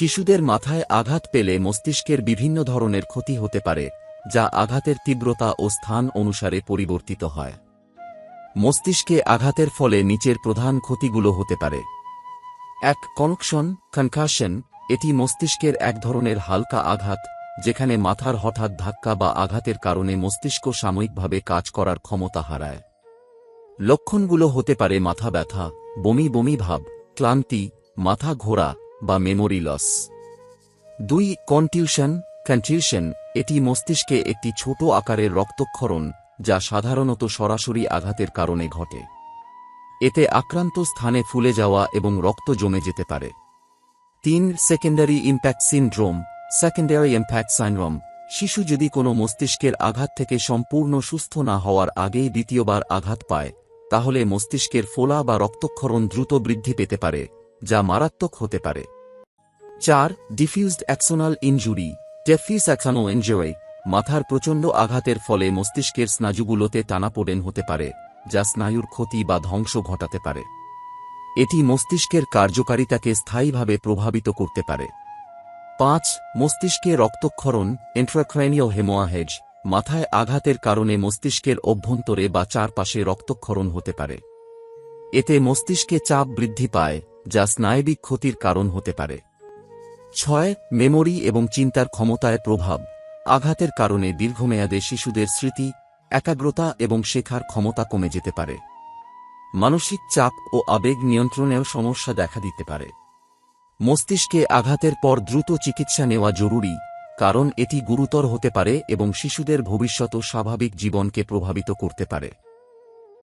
শিশুদের মাথায় আঘাত পেলে মস্তিষ্কের বিভিন্ন ধরনের ক্ষতি হতে পারে, যা আঘাতের তীব্রতা ও স্থান অনুসারে পরিবর্তিত হয়। মস্তিষ্কে আঘাতের ফলে নিচের প্রধান ক্ষতিগুলো হতে পারে। এক কনকশন কনকাশন এটি মস্তিষ্কের এক ধরনের হালকা আঘাত, যেখানে মাথার হঠাৎ ধাক্কা বা আঘাতের কারণে মস্তিষ্ক সাময়িকভাবে কাজ করার ক্ষমতা হারায়। লক্ষণগুলো হতে পারে মাথা ব্যথা, বমি বমি ভাব, ক্লান্তি, মাথা ঘোরা বা মেমোরি লস দুই কনটিউশন কনটিউশন এটি মস্তিষ্কে একটি ছোট আকারের রক্তক্ষরণ, যা সাধারণত সরাসরি আঘাতের কারণে ঘটে। এতে আক্রান্ত স্থানে ফুলে যাওয়া এবং রক্ত জমে যেতে পারে। তিন secondary impact syndrome secondary impact syndrome শিশু যদি কোনো মস্তিষ্কের আঘাত থেকে সম্পূর্ণ সুস্থ না হওয়ার আগেই দ্বিতীয়বার আঘাত পায়, তাহলে মস্তিষ্কের ফোলা বা রক্তক্ষরণ দ্রুত বৃদ্ধি পেতে পারে, যা মারাত্মক হতে পারে। চার ডিফিউজড অ্যাক্সোনাল ইনজুরি টেফিস অ্যাক্সানো ইনজুরি মাথার প্রচণ্ড আঘাতের ফলে মস্তিষ্কের স্নায়ুগুলোতে টানাপোড়েন হতে পারে, যা স্নায়ুর ক্ষতি বা ধ্বংস ঘটাতে পারে। এটি মস্তিষ্কের কার্যকারিতাকে স্থায়ীভাবে প্রভাবিত করতে পারে। পাঁচ, মস্তিষ্কে রক্তক্ষরণ এন্ট্রাক্রাইনিয়াল হেমোয়াহেজ মাথায় আঘাতের কারণে মস্তিষ্কের অভ্যন্তরে বা চারপাশে রক্তক্ষরণ হতে পারে। এতে মস্তিষ্কে চাপ বৃদ্ধি পায়, যা স্নায়বিক ক্ষতির কারণ হতে পারে। ছয়, মেমোরি এবং চিন্তার ক্ষমতায় প্রভাব, আঘাতের কারণে দীর্ঘমেয়াদে শিশুদের স্মৃতি, একাগ্রতা এবং শেখার ক্ষমতা কমে যেতে পারে। মানসিক চাপ ও আবেগ নিয়ন্ত্রণেও সমস্যা দেখা দিতে পারে। মস্তিষ্কে আঘাতের পর দ্রুত চিকিৎসা নেওয়া জরুরি, কারণ এটি গুরুতর হতে পারে এবং শিশুদের ভবিষ্যৎ ও স্বাভাবিক জীবনকে প্রভাবিত করতে পারে।